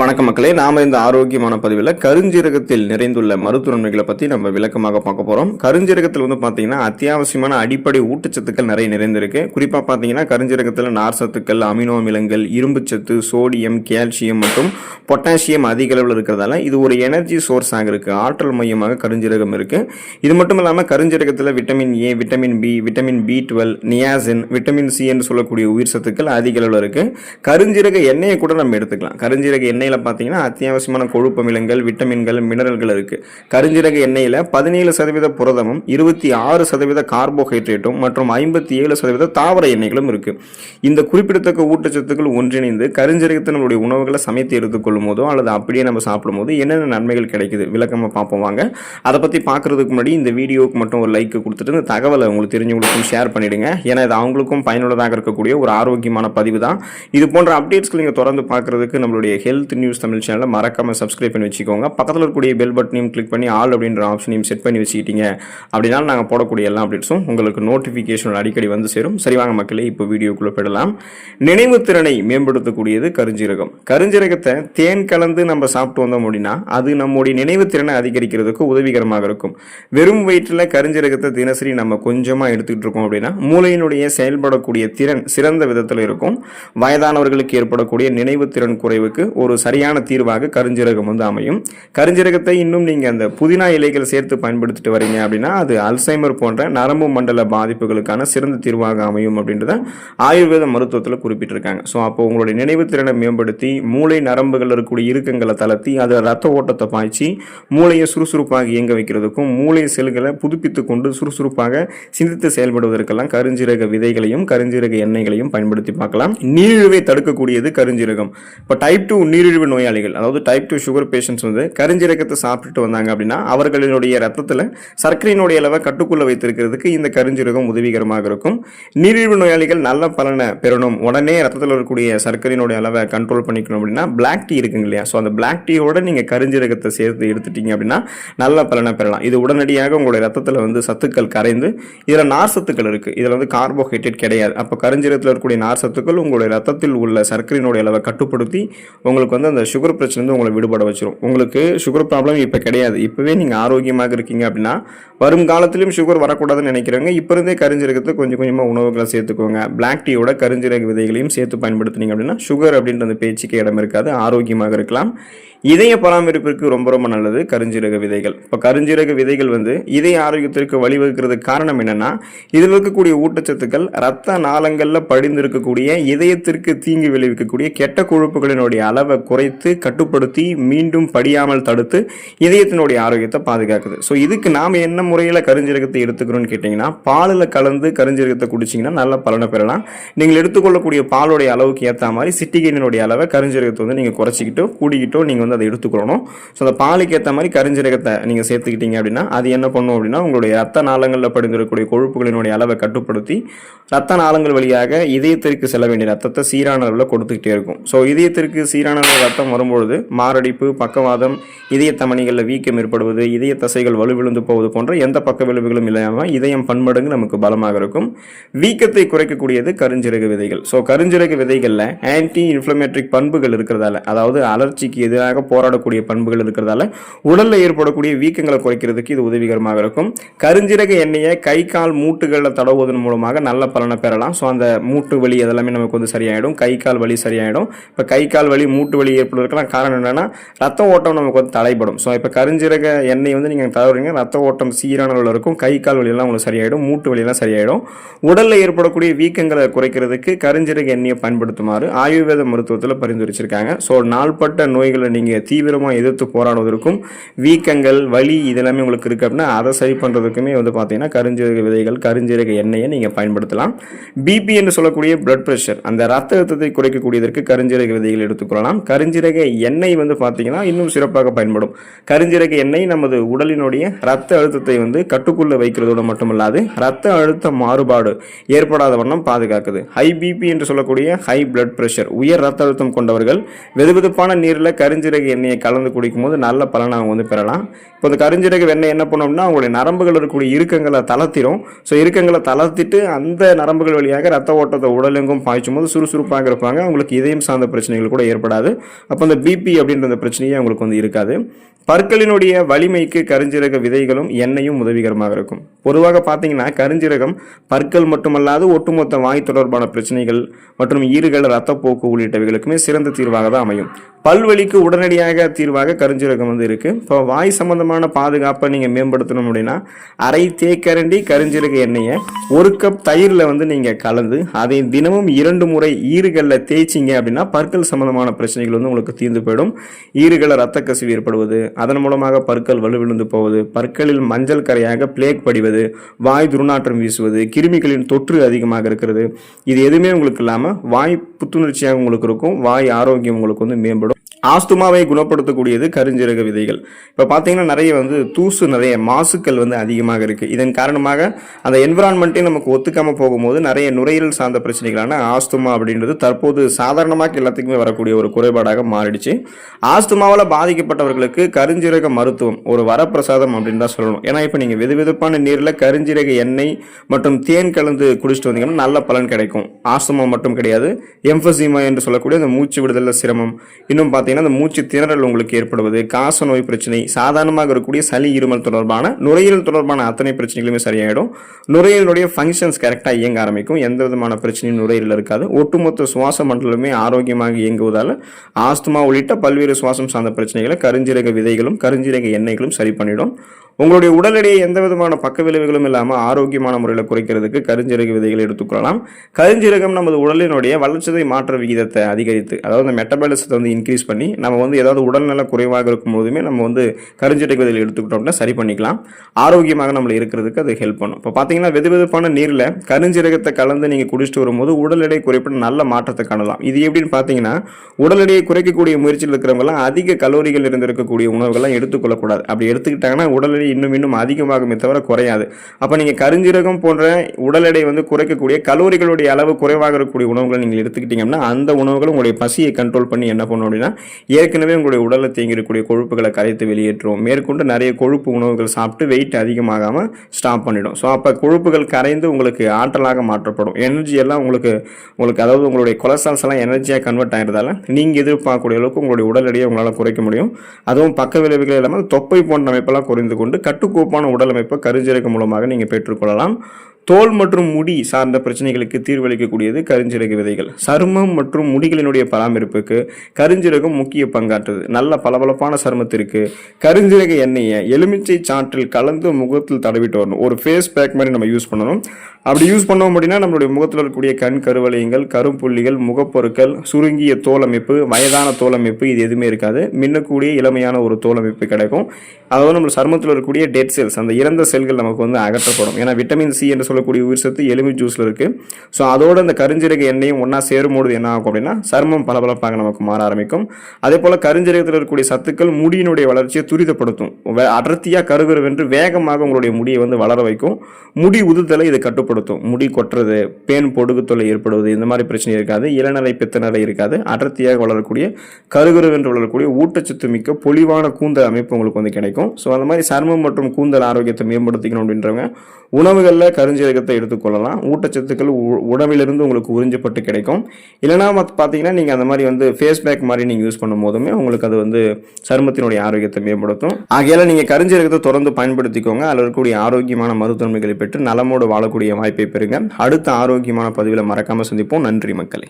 வணக்க மக்களே நாம இந்த ஆரோக்கியமான பதிவில் கருஞ்சீரகத்தில் நிறைந்துள்ள மருத்துவ நன்மைகளை பற்றி நம்ம விளக்கமாக பார்க்க போகிறோம் கருஞ்சீரகத்தில் வந்து பார்த்தீங்கன்னா அத்தியாவசியமான அடிப்படை ஊட்டச்சத்துக்கள் நிறைய நிறைந்திருக்கு. குறிப்பாக பார்த்தீங்கன்னா கருஞ்சீரகத்தில் நார் சத்துக்கள் அமினோ அமிலங்கள் இரும்புச்சத்து சோடியம் கால்சியம் மற்றும் பொட்டாசியம் அதிக அளவில் இருக்கிறதால இது ஒரு எனர்ஜி சோர்ஸாக இருக்குது ஆற்றல் மையமாக கருஞ்சீரகம் இருக்குது இது மட்டும் இல்லாமல் கருஞ்சீரகத்தில் vitamin A vitamin B vitamin B twelve niacin vitamin C என்று சொல்லக்கூடிய உயிர் சத்துக்கள் அதிக அளவில் இருக்குது கருஞ்சீரக எண்ணெயை கூட நம்ம எடுத்துக்கலாம். கருஞ்சீரக எண்ணெய் எண்ணெயில் பார்த்தீங்கன்னா அத்தியாவசியமான கொழுப்பு அமிலங்கள் விட்டமின்கள் மினரல்கள் இருக்குது கருஞ்சீரக எண்ணெயில் பதினேழு சதவீத புரதமும் இருபத்தி ஆறு சதவீத கார்போஹைட்ரேட்டும் மற்றும் ஐம்பத்தி ஏழு சதவீத தாவர எண்ணெய்களும் இருக்குது இந்த குறிப்பிடத்தக்க ஊட்டச்சத்துக்கள் ஒன்றிணைந்து கருஞ்சீரகத்தை நம்மளுடைய உணவுகளை சமைத்து எடுத்துக்கொள்ளும் போதோ அல்லது அப்படியே நம்ம சாப்பிடும் போது என்னென்ன நன்மைகள் கிடைக்குது? விளக்கமாக பார்ப்போம் வாங்க. அதை பற்றி பார்க்குறதுக்கு முன்னாடி இந்த வீடியோவுக்கு மட்டும் ஒரு லைக் கொடுத்துட்டு இந்த தகவலை உங்களுக்கு தெரிஞ்சவங்களுக்கும் ஷேர் பண்ணிவிடுங்க ஏன்னா இது அவங்களுக்கும் பயனுள்ளதாக இருக்கக்கூடிய ஒரு ஆரோக்கியமான பதிவு தான். இது போன்ற அப்டேட்ஸ்கள் நீங்கள் தொடர்ந்து பார்க்குறதுக்கு நம்மளுடைய ஹெல்த் நியூஸ் தமிழ் சேனலை மறக்காமல் சப்ஸ்கிரைப் பண்ணி வச்சுக்கோங்க. பக்கத்தில் இருக்கக்கூடிய பெல் பட்டனையும் கிளிக் பண்ணி ஆல் அப்படின்ற ஆப்ஷனையும் செட் பண்ணி வச்சுக்கிட்டீங்க அப்படின்னா நாங்கள் போடக்கூடிய எல்லா அப்டேட்ஸும் உங்களுக்கு நோட்டிஃபிகேஷன் அடிக்கடி வந்து சேரும். சரி வாங்க மக்களே இப்போ வீடியோக்குள்ளே போயிடலாம். நினைவு திறனை மேம்படுத்தக்கூடியது கருஞ்சீரகம். கருஞ்சீரகத்தை தேன் கலந்து நம்ம சாப்பிட்டு வந்தோம் அப்படின்னா அது நம்முடைய நினைவு திறனை அதிகரிக்கிறதுக்கு உதவிகரமாக இருக்கும். வெறும் வயிற்றில் கருஞ்சீரகத்தை தினசரி நம்ம கொஞ்சமாக எடுத்துக்கிட்டு இருக்கோம் அப்படின்னா மூளையினுடைய செயல்படக்கூடிய திறன் சிறந்த விதத்தில் இருக்கும். வயதானவர்களுக்கு ஏற்படக்கூடிய நினைவு திறன் குறைவுக்கு ஒரு சரியான தீர்வாக கருஞ்சீரகம் வந்து அமையும். கருஞ்சீரகத்தை இன்னும் நீங்கள் அந்த புதினா இலைகள் சேர்த்து பயன்படுத்திட்டு வரீங்க அப்படின்னா அது அல்சைமர் போன்ற நரம்பு மண்டல பாதிப்புகளுக்கான சிறந்த தீர்வாக அமையும் அப்படின்றத ஆயுர்வேத மருத்துவத்தில் குறிப்பிட்டிருக்காங்க. ஸோ அப்போ உங்களுடைய நினைவு திறனை மேம்படுத்தி மூளை நரம்புகள் இருக்கக்கூடிய இறுக்கங்களை தளர்த்தி அதில் ரத்த ஓட்டத்தை பாய்ச்சி மூளையை சுறுசுறுப்பாக இயங்க வைக்கிறதுக்கும் மூளை செல்களை புதுப்பித்து கொண்டு சுறுசுறுப்பாக சிந்தித்து செயல்படுவதற்கெல்லாம் கருஞ்சீரக விதைகளையும் கருஞ்சீரக எண்ணெய்களையும் பயன்படுத்தி பார்க்கலாம். நீரிழிவை தடுக்கக்கூடியது கருஞ்சீரகம். இப்போ டைப் டூ நீரிழிவு நோயாளிகள் அதாவது டைப் டூ சுகர் பேஷண்ட்ஸ் வந்து கருஞ்சீரகத்தை சாப்பிட்டுட்டு வந்தாங்க அப்படின்னா அவர்களினுடைய ரத்தத்தில் சர்க்கரையினுடைய அளவை கட்டுக்குள்ள வைத்திருக்கிறதுக்கு இந்த கருஞ்சீரகம் உதவிகரமாக இருக்கும். நீரிழிவு நோயாளிகள் நல்ல பலனை பெறணும். உடனே ரத்தத்தில் இருக்கக்கூடிய சர்க்கரையினுடைய அளவை கண்ட்ரோல் பண்ணிக்கணும் அப்படின்னா பிளாக் டீ இருக்குங்க இல்லையா? ஸோ அந்த பிளாக் டீயோட நீங்கள் கருஞ்சீரகத்தை சேர்த்து எடுத்துட்டீங்க அப்படின்னா நல்ல பலனை பெறலாம். இது உடனடியாக உங்களுடைய ரத்தத்தில் வந்து சத்துக்கள் கரைந்து இதில் நார் சத்துக்கள் இருக்குது இதில் வந்து கார்போஹைட்ரேட் கிடையாது. அப்போ கருஞ்சீரகத்தில் இருக்கக்கூடிய நார் சத்துக்கள் உங்களுடைய ரத்தத்தில் உள்ள சர்க்கரையினுடைய அளவை கட்டுப்படுத்தி உங்களுக்கு வந்து அந்த சுகர் பிரச்சனை உங்களை விடுபட வச்சிடும் உங்களுக்கு சுகர் ப்ராப்ளம் இப்போ கிடையாது. இப்போவே நீங்கள் ஆரோக்கியமாக இருக்கீங்க அப்படின்னா வரும் காலத்திலும் சுகர் வரக்கூடாதுன்னு நினைக்கிறவங்க இப்போ இருந்தே கரிஞ்சிருக்கிறது கொஞ்சம் கொஞ்சமாக உணவுகளை சேர்த்துக்கோங்க. பிளாக் டீயோட கரிஞ்சிரக விதைகளையும் சேர்த்து பயன்படுத்துனீங்க அப்படின்னா சுகர் அப்படின்ற அந்த பேச்சுக்கு இடம் இருக்காது. ஆரோக்கியமாக இருக்கலாம். இதய பராமரிப்பிற்கு ரொம்ப ரொம்ப நல்லது கருஞ்சீரக விதைகள். இப்போ கருஞ்சீரக விதைகள் வந்து இதய ஆரோக்கியத்திற்கு வழிவகுக்கிறதுக்கு காரணம் என்னென்னா இதில் இருக்கக்கூடிய ஊட்டச்சத்துக்கள் ரத்த நாளங்களில் படிந்து இருக்கக்கூடிய இதயத்திற்கு தீங்கு விளைவிக்கக்கூடிய கெட்ட கொழுப்புகளினுடைய அளவை குறைத்து கட்டுப்படுத்தி மீண்டும் படியாமல் தடுத்து இதயத்தினுடைய ஆரோக்கியத்தை பாதுகாக்குது. ஸோ இதுக்கு நாம் என்ன முறையில் கருஞ்சீரகத்தை எடுத்துக்கிறோம்னு கேட்டிங்கன்னா பாலில் கலந்து கருஞ்சீரகத்தை குடிச்சிங்கன்னா நல்ல பலனை பெறலாம். நீங்கள் எடுத்துக்கொள்ளக்கூடிய பாலுடைய அளவுக்கு ஏற்ற மாதிரி சிட்டிகைனினுடைய அளவை கருஞ்சீரகத்தை வந்து நீங்கள் குறைச்சிக்கிட்டோ கூடிக்கிட்டோ நீங்கள் வந்து அதை எடுத்துக்கொள்ளணும். ஸோ அந்த பாலுக்கு ஏற்ற மாதிரி கருஞ்சீரகத்தை நீங்கள் சேர்த்துக்கிட்டீங்க அப்படின்னா அது என்ன பண்ணும் அப்படின்னா உங்களுடைய ரத்த நாளங்களில் படிந்திருக்கக்கூடிய கொழுப்புகளினுடைய அளவை கட்டுப்படுத்தி ரத்த நாளங்கள் வழியாக இதயத்திற்கு செல்ல வேண்டிய ரத்தத்தை சீரான அளவில் கொடுத்துக்கிட்டே இருக்கும். ஸோ இதயத்திற்கு சீரான அளவு ரத்தம் வரும்பொழுது மாரடைப்பு பக்கவாதம் இதய தமணிகளில் வீக்கம் ஏற்படுவது இதய தசைகள் வலுவிழுந்து போவது போன்ற எந்த பக்க விளைவுகளும் இல்லாமல் இதயம் பன்மடங்கு நமக்கு பலமாக இருக்கும். வீக்கத்தை குறைக்கக்கூடியது கருஞ்சிறகு விதைகள். ஸோ கருஞ்சிறகு விதைகளில் ஆன்டி இன்ஃப்ளமேட்ரிக் பண்புகள் இருக்கிறதால அதாவது அலர்ச்சிக்கு எதிராக போராடக்கூடிய பண்புகள் இருக்கிறதால உடலில் ஏற்படக்கூடிய வீக்கங்களை குறைக்கிறதுக்கு இது உதவிகரமாக இருக்கும். கருஞ்சீரக எண்ணெயை கை கால் மூட்டுகளில் தடவுவதன் மூலமாக நல்ல பலனை பெறலாம். ஸோ அந்த மூட்டு வலி அதெல்லாமே நமக்கு வந்து சரியாயிடும். கை கால் வலி சரியாயிடும். இப்போ கை கால் வலி மூட்டு வலி ஏற்படுவதற்கெல்லாம் காரணம் என்னென்னா ரத்த ஓட்டம் நமக்கு வந்து தடைப்படும் ஸோ இப்போ கருஞ்சீரக எண்ணெய் வந்து நீங்கள் தடவுறீங்க ரத்த ஓட்டம் சீரான அளவில் இருக்கும். கை கால் வலியெல்லாம் உங்களுக்கு சரியாயிடும். மூட்டு வலியெல்லாம் சரியாயிடும். உடலில் ஏற்படக்கூடிய வீக்கங்களை குறைக்கிறதுக்கு கருஞ்சீரக எண்ணெயை பயன்படுத்துமாறு ஆயுர்வேத மருத்துவத்தில் பரிந்துரைச்சிருக்காங்க. ஸோ நாள்பட்ட நோய்களை நீங்கள் நீங்கள் தீவிரமாக எதிர்த்து போராடுவதற்கும் வீக்கங்கள் வலி இதெல்லாமே உங்களுக்கு இருக்குது அப்படின்னா அதை சரி பண்ணுறதுக்குமே வந்து பார்த்தீங்கன்னா கருஞ்சீரக விதைகள் கருஞ்சீரக எண்ணெயை நீங்கள் பயன்படுத்தலாம். பிபி என்று சொல்லக்கூடிய பிளட் ப்ரெஷர் அந்த ரத்த அழுத்தத்தை குறைக்கக்கூடியதற்கு கருஞ்சீரக விதைகள் எடுத்துக்கொள்ளலாம் கருஞ்சீரக எண்ணெய் வந்து பார்த்தீங்கன்னா இன்னும் சிறப்பாக பயன்படும். கருஞ்சீரக எண்ணெய் நமது உடலினுடைய ரத்த அழுத்தத்தை வந்து கட்டுக்குள்ளே வைக்கிறதோடு மட்டுமல்லாது ரத்த அழுத்த மாறுபாடு ஏற்படாத வண்ணம் பாதுகாக்குது. ஹை பிபி என்று சொல்லக்கூடிய ஹை பிளட் ப்ரெஷர் உயர் ரத்த அழுத்தம் கொண்டவர்கள் வெதுவெதுப்பான நீரில் கருஞ்சீரக கருஞ்சீரக எண்ணெயை கலந்து குடிக்கும்போது நல்ல பலனை அவங்க வந்து பெறலாம். இப்போ இந்த கருஞ்சீரக வெண்ணெய் என்ன பண்ணோம்னா அவங்களுடைய நரம்புகள் இருக்கக்கூடிய இறுக்கங்களை தளர்த்திடும் ஸோ இறுக்கங்களை தளர்த்திட்டு அந்த நரம்புகள் வழியாக ரத்த ஓட்டத்தை உடலெங்கும் பாய்ச்சும் போது சுறுசுறுப்பாக இருப்பாங்க. அவங்களுக்கு இதயம் சார்ந்த பிரச்சனைகள் கூட ஏற்படாது. அப்போ அந்த பிபி அப்படின்ற பிரச்சனையே அவங்களுக்கு வந்து இருக்காது. பற்களினுடைய வலிமைக்கு கருஞ்சீரக விதைகளும் எண்ணெயும் உதவிகரமாக இருக்கும். பொதுவாக பார்த்தீங்கன்னா கருஞ்சீரகம் பற்கள் மட்டுமல்லாது ஒட்டுமொத்த வாய் தொடர்பான பிரச்சனைகள் மற்றும் ஈறுகள் ரத்தப்போக்கு உள்ளிட்டவைகளுக்குமே சிறந்த தீர்வாக தான் அமையும். பல்வழிக்கு உடனடியாக தீர்வாக கருஞ்சீரகம் வந்து இருக்கு. இப்போ வாய் சம்பந்தமான பாதுகாப்பை நீங்கள் மேம்படுத்தணும் அப்படின்னா அரை தேக்கரண்டி கருஞ்சீரக எண்ணெயை ஒரு கப் தயிரில் வந்து நீங்கள் கலந்து அதை தினமும் இரண்டு முறை ஈறுகளில் தேய்ச்சிங்க அப்படின்னா பற்கள் சம்பந்தமான பிரச்சனைகள் வந்து உங்களுக்கு தீர்ந்து போயிடும். ஈறுகளில் ரத்த கசிவு ஏற்படுவது அதன் மூலமாக பற்கள் வலுவிழுந்து போவது பற்களில் மஞ்சள் கரையாக பிளேக் படிவது வாய் துர்நாற்றம் வீசுவது கிருமிகளின் தொற்று அதிகமாக இருக்கிறது. இது எதுவுமே உங்களுக்கு இல்லாமல் வாய் புத்துணர்ச்சியாக உங்களுக்கு இருக்கும். வாய் ஆரோக்கியம் உங்களுக்கு வந்து மேம்படும். ஆஸ்துமாவை குணப்படுத்தக்கூடியது கருஞ்சீரக விதைகள். இப்போ பார்த்தீங்கன்னா நிறைய வந்து தூசு நிறைய மாசுக்கள் வந்து அதிகமாக இருக்குது இதன் காரணமாக அந்த என்விரான்மெண்ட்டே நமக்கு ஒத்துக்காமல் போகும்போது நிறைய நுரையீரல் சார்ந்த பிரச்சனைகளான ஆஸ்துமா அப்படின்றது தற்போது சாதாரணமாக எல்லாத்துக்குமே வரக்கூடிய ஒரு குறைபாடாக மாறிடுச்சு. ஆஸ்துமாவால் பாதிக்கப்பட்டவர்களுக்கு கருஞ்சீரக மருத்துவம் ஒரு வரப்பிரசாதம் அப்படின்னு தான் சொல்லணும். ஏன்னா இப்போ நீங்கள் வெது வெதுப்பான நீரில் கருஞ்சீரக எண்ணெய் மற்றும் தேன் கலந்து குடிச்சிட்டு வந்தீங்கன்னா நல்ல பலன் கிடைக்கும். ஆஸ்துமா மட்டும் கிடையாது. எம்பசிமா என்று சொல்லக்கூடிய அந்த மூச்சு விடுதலில் சிரமம். இன்னும் பார்த்தீங்கன்னா அந்த மூச்சு திணறல் உங்களுக்கு ஏற்படுவது காச நோய் பிரச்சனை சாதாரணமாக இருக்கக்கூடிய சளி இருமல் தொடர்பான நுரையீரல் தொடர்பான அத்தனை பிரச்சனைகளுமே சரியாயிடும். நுரையீரலுடைய ஃபங்க்ஷன்ஸ் கரெக்டாக இயங்க ஆரம்பிக்கும். எந்த விதமான பிரச்சனையும் நுரையீரல் இருக்காது. ஒட்டுமொத்த சுவாச மண்டலமே ஆரோக்கியமாக இயங்குவதால் ஆஸ்துமா உள்ளிட்ட பல்வேறு சுவாசம் சார்ந்த பிரச்சனைகளை கருஞ்சீரக விதைகளும் கருஞ்சீரக எண்ணெய்களும் சரி பண்ணிடும். உங்களுடைய உடல் எடையை எந்த விதமான பக்க விளைவுகளும் இல்லாமல் ஆரோக்கியமான முறையில் குறைக்கிறதுக்கு கருஞ்சீரக விதைகளை எடுத்துக்கொள்ளலாம். கருஞ்சீரகம் நமது உடலினுடைய வளர்ச்சிதை மாற்ற விகிதத்தை அதிகரித்து அதாவது அந்த மெட்டபாலிசத்தை வந்து இன்க்ரீஸ் பண்ணி நம்ம வந்து ஏதாவது உடல்நல குறைவாக இருக்கும் போதுமே நம்ம வந்து கருஞ்சீரக விதைகள் எடுத்துக்கிட்டோம்னா சரி பண்ணிக்கலாம். ஆரோக்கியமாக நம்மளை இருக்கிறதுக்கு அது ஹெல்ப் பண்ணும். இப்போ பார்த்தீங்கன்னா வெது வெதுப்பான நீரில் கருஞ்சீரகத்தை கலந்து நீங்கள் குடிச்சிட்டு வரும்போது உடல் எடை குறைப்பட நல்ல மாற்றத்தை காணலாம். இது எப்படின்னு பார்த்தீங்கன்னா உடல் எடையை குறைக்கக்கூடிய முயற்சியில் இருக்கிறவங்கலாம் அதிக கலோரிகள் இருந்திருக்கக்கூடிய உணவுகள்லாம் எடுத்துக்கொள்ளக்கூடாது. அப்படி எடுத்துக்கிட்டாங்கன்னா உடல் எடை இன்னும் இன்னும் அதிகமாகுமே தவிர குறையாது. அப்போ நீங்கள் கருஞ்சீரகம் போன்ற உடல் எடை வந்து குறைக்கக்கூடிய கலோரிகளுடைய அளவு குறைவாக இருக்கக்கூடிய உணவுகளை நீங்கள் எடுத்துக்கிட்டீங்கன்னா அந்த உணவுகள் உங்களுடைய பசியை கண்ட்ரோல் பண்ணி என்ன பண்ணும் அப்படின்னா ஏற்கனவே உங்களுடைய உடலில் தேங்கி இருக்கக்கூடிய கொழுப்புகளை கரைத்து வெளியேற்றும் மேற்கொண்டு நிறைய கொழுப்பு உணவுகள் சாப்பிட்டு வெயிட் அதிகமாகாமல் ஸ்டாப் பண்ணிடும். ஸோ அப்போ கொழுப்புகள் கரைந்து உங்களுக்கு ஆற்றலாக மாற்றப்படும். எனர்ஜி எல்லாம் உங்களுக்கு உங்களுக்கு அதாவது உங்களுடைய கொலஸ்ட்ரால்ஸ் எல்லாம் எனர்ஜியாக கன்வெர்ட் ஆகிறதால நீங்கள் எதிர்பார்க்கக்கூடிய அளவுக்கு உங்களுடைய உடல் எடையை உங்களால் குறைக்க முடியும். அதுவும் பக்க விளைவுகள் இல்லாமல் தொப்பை போன்ற அமைப்பெல்லாம் குறைந்து கொண்டு கட்டுக்கோப்பான உடலமைப்பை கருஞ்சீரகம் மூலமாக நீங்கள் பெற்றுக்கொள்ளலாம். தோல் மற்றும் முடி சார்ந்த பிரச்சனைகளுக்கு தீர்வளிக்கக்கூடியது கருஞ்சிறகு விதைகள். சருமம் மற்றும் முடிகளினுடைய பராமரிப்புக்கு கருஞ்சிறகம் முக்கிய பங்காற்றுது. நல்ல பளபளப்பான சருமத்திற்கு கருஞ்சீரக எண்ணெயை எலுமிச்சை சாற்றில் கலந்து முகத்தில் தடவிட்டு வரணும். ஒரு ஃபேஸ் பேக் மாதிரி நம்ம யூஸ் பண்ணணும். அப்படி யூஸ் பண்ணோம் அப்படின்னா நம்மளுடைய முகத்தில் இருக்கக்கூடிய கண் கருவலயங்கள் கரும்புள்ளிகள் முகப்பொருட்கள் சுருங்கிய தோலமைப்பு வயதான தோலமைப்பு இது எதுவுமே இருக்காது. மின்னக்கூடிய இளமையான ஒரு தோலமைப்பு கிடைக்கும். அதாவது நம்ம சருமத்தில் இருக்கக்கூடிய டெட் செல்ஸ் அந்த இறந்த செல்கள் நமக்கு வந்து அகற்றப்படும். ஏன்னா விட்டமின் சி என்று சொல்லக்கூடிய உயிர் சத்து எலும்பு ஜூஸில் இருக்குது ஸோ அதோட அந்த கருஞ்சீரக எண்ணெயும் ஒன்றா சேரும்போது என்ன ஆகும் அப்படின்னா சர்மம் பளபளப்பாக நமக்கு மாற ஆரம்பிக்கும். அதே போல் கருஞ்சீரகத்தில் இருக்கக்கூடிய சத்துக்கள் முடியினுடைய வளர்ச்சியை துரிதப்படுத்தும். அடர்த்தியாக கருகருவென்று வேகமாக உங்களுடைய முடியை வந்து வளர வைக்கும். முடி உதுதலை இதை கட்டுப்படுத்தும். முடி கொட்டுறது பேன் பொடுகு தொல்லை ஏற்படுவது இந்த மாதிரி பிரச்சனை இருக்காது. இளநிலை பித்தநிலை இருக்காது. அடர்த்தியாக வளரக்கூடிய கருகருவென்று வளரக்கூடிய ஊட்டச்சத்து மிக்க பொலிவான கூந்தல் அமைப்பு உங்களுக்கு வந்து கிடைக்கும். ஸோ அந்த மாதிரி சருமம் மற்றும் கூந்தல் ஆரோக்கியத்தை மேம்படுத்திக்கணும் அப்படின்றவங்க உணவுகளில் கருஞ்சீரகத்தை எடுத்துக்கொள்ளலாம். ஊட்டச்சத்துக்கள் உ- உணவிலிருந்து உங்களுக்கு உறிஞ்சப்பட்டு கிடைக்கும். இல்லைனா மத் பார்த்தீங்கன்னா நீங்கள் அந்த மாதிரி வந்து ஃபேஸ் பேக் மாதிரி நீங்கள் யூஸ் பண்ணும் போதுமே உங்களுக்கு அது வந்து சருமத்தினுடைய ஆரோக்கியத்தை மேம்படுத்தும். ஆகையால் நீங்கள் கருஞ்சீரகத்தை தொடர்ந்து பயன்படுத்திக்கோங்க. அதில் இருக்கக்கூடிய ஆரோக்கியமான மருத்துவமைகளை பெற்று நலமோடு வாழக்கூடிய வாய்ப்பை பெறுங்க. அடுத்த ஆரோக்கியமான பதிவில் மறக்காமல் சந்திப்போம். நன்றி மக்களை.